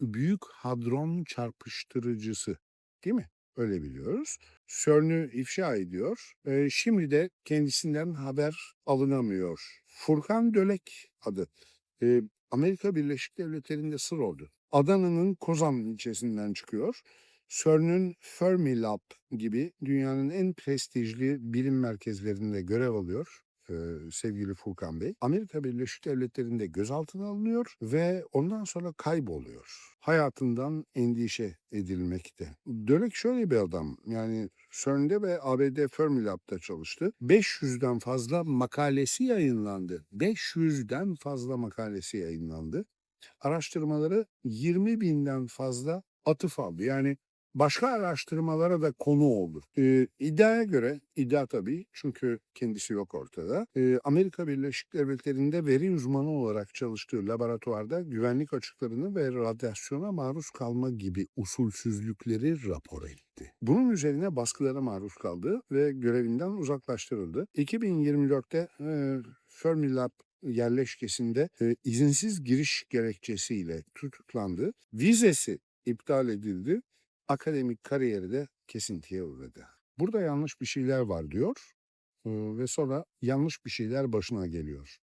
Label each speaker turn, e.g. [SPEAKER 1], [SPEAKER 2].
[SPEAKER 1] Büyük Hadron Çarpıştırıcısı, değil mi? Öyle biliyoruz. CERN'ü ifşa ediyor. Eee, şimdi de kendisinden haber alınamıyor. Furkan Dölek adı. Eee, Amerika Birleşik Devletleri'nde sır oldu. Adana'nın Kozan ilçesinden çıkıyor. CERN'ün Fermilab gibi dünyanın en prestijli bilim merkezlerinde görev alıyor sevgili Furkan Bey. Amerika Birleşik Devletleri'nde gözaltına alınıyor ve ondan sonra kayboluyor. Hayatından endişe edilmekte. Dölek şöyle bir adam. Yani CERN'de ve ABD Fermilab'da çalıştı. 500'den fazla makalesi yayınlandı. 500'den fazla makalesi yayınlandı. Araştırmaları 20 binden fazla atıf aldı. Yani başka araştırmalara da konu oldu. Ee, iddiaya göre, iddia tabii çünkü kendisi yok ortada. Ee, Amerika Birleşik Devletleri'nde veri uzmanı olarak çalıştığı laboratuvarda güvenlik açıklarını ve radyasyona maruz kalma gibi usulsüzlükleri rapor etti. Bunun üzerine baskılara maruz kaldı ve görevinden uzaklaştırıldı. 2024'te e, Fermilab yerleşkesinde e, izinsiz giriş gerekçesiyle tutuklandı. Vizesi iptal edildi. Akademik kariyeri de kesintiye uğradı. Burada yanlış bir şeyler var diyor ve sonra yanlış bir şeyler başına geliyor.